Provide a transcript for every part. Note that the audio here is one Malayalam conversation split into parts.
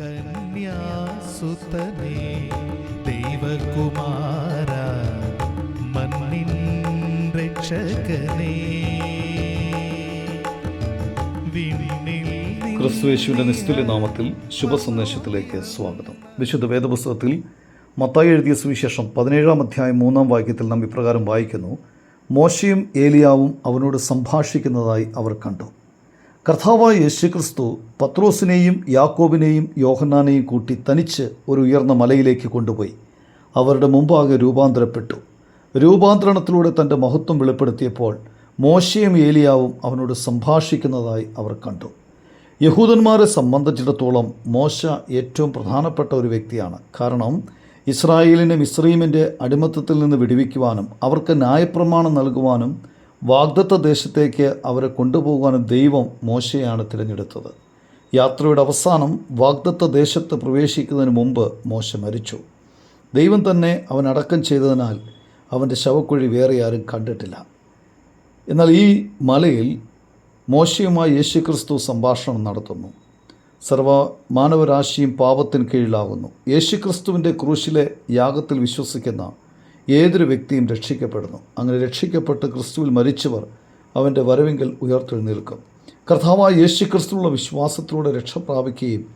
കന്യാസുതനേ ദൈവകുമാര മണ്ണിൻ രക്ഷകനേ. വിണ്ണിൽ ക്രിസ്തുയേശുവിന്റെ നിസ്തുല്യ നാമത്തിൽ ശുഭസന്ദേശത്തിലേക്ക് സ്വാഗതം. വിശുദ്ധ വേദപുസ്തകത്തിൽ മത്തായി എഴുതിയ സുവിശേഷം പതിനേഴാം അധ്യായം മൂന്നാം വാക്യത്തിൽ നാം ഇപ്രകാരം വായിക്കുന്നു മോശയും ഏലിയാവും അവനോട് സംഭാഷിക്കുന്നതായി അവർ കണ്ടു. കർത്താവായ യേശുക്രിസ്തു പത്രോസിനെയും യാക്കോബിനെയും യോഹന്നാനെയും കൂട്ടി തനിച്ച് ഒരു ഉയർന്ന മലയിലേക്ക് കൊണ്ടുപോയി. അവരുടെ മുമ്പാകെ രൂപാന്തരപ്പെട്ടു. രൂപാന്തരണത്തിലൂടെ തന്റെ മഹത്വം വെളിപ്പെടുത്തിയപ്പോൾ മോശയും ഏലിയാവും അവനോട് സംഭാഷിക്കുന്നതായി അവർ കണ്ടു. യഹൂദന്മാരെ സംബന്ധിച്ചിടത്തോളം മോശ ഏറ്റവും പ്രധാനപ്പെട്ട ഒരു വ്യക്തിയാണ്. കാരണം ഇസ്രായേലിനെ മിസ്രീമിന്റെ അടിമത്തത്തിൽ നിന്ന് വിടുവിക്കുവാനും അവർക്ക് ന്യായപ്രമാണം നൽകുവാനും വാഗ്ദത്ത ദേശത്തേക്ക് അവരെ കൊണ്ടുപോകാനും ദൈവം മോശയാണ് തിരഞ്ഞെടുത്തത്. യാത്രയുടെ അവസാനം വാഗ്ദത്ത ദേശത്ത് പ്രവേശിക്കുന്നതിന് മുമ്പ് മോശ മരിച്ചു. ദൈവം തന്നെ അവൻ അടക്കം ചെയ്തതിനാൽ അവന്റെ ശവക്കുഴി വേറെ ആരും കണ്ടിട്ടില്ല. എന്നാൽ ഈ മലയിൽ മോശയുമായി യേശുക്രിസ്തു സംഭാഷണം നടത്തുന്നു. സർവ മാനവരാശിയും പാപത്തിന് കീഴിലാകുന്നു. യേശുക്രിസ്തുവിന്റെ ക്രൂശിലെ യാഗത്തിൽ വിശ്വസിക്കുന്ന ഏതൊരു വ്യക്തിയും രക്ഷിക്കപ്പെടുന്നു. അങ്ങനെ രക്ഷിക്കപ്പെട്ട് ക്രിസ്തുവിൽ മരിച്ചവർ അവന്റെ വരവിങ്കൽ ഉയർത്തെഴുന്നേൽക്കും. കർത്താവായ യേശു യേശുക്രിസ്തുവിലുള്ള വിശ്വാസത്തിലൂടെ രക്ഷ പ്രാപിക്കുകയും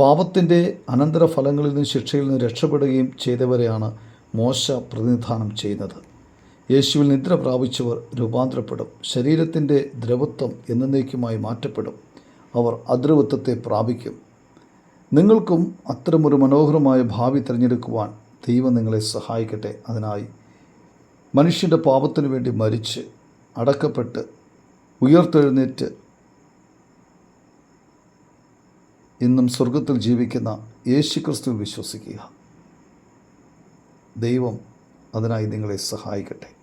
പാപത്തിന്റെ അനന്തരഫലങ്ങളിൽ നിന്ന് ശിക്ഷയിൽ നിന്ന് രക്ഷപ്പെടുകയും ചെയ്തവരെയാണ് മോശ പ്രതിനിധാനം ചെയ്യുന്നത്. യേശുവിൽ നിദ്ര പ്രാപിച്ചവർ രൂപാന്തരപ്പെടും. ശരീരത്തിന്റെ ദ്രവത്വം എന്നേക്കുമായി മാറ്റപ്പെടും. അവർ അദ്രവത്വത്തെ പ്രാപിക്കും. നിങ്ങൾക്കും അത്തരമൊരു മനോഹരമായ ഭാവി തിരഞ്ഞെടുക്കുവാൻ ദൈവം നിങ്ങളെ സഹായിക്കട്ടെ. അതിനായി മനുഷ്യന്റെ പാപത്തിനു വേണ്ടി മരിച്ച് അടക്കപ്പെട്ട് ഉയർത്തെഴുന്നേറ്റ് ഇന്നും സ്വർഗത്തിൽ ജീവിക്കുന്ന യേശുക്രിസ്തുവിൽ വിശ്വസിക്കുക. ദൈവം അതിനായി നിങ്ങളെ സഹായിക്കട്ടെ.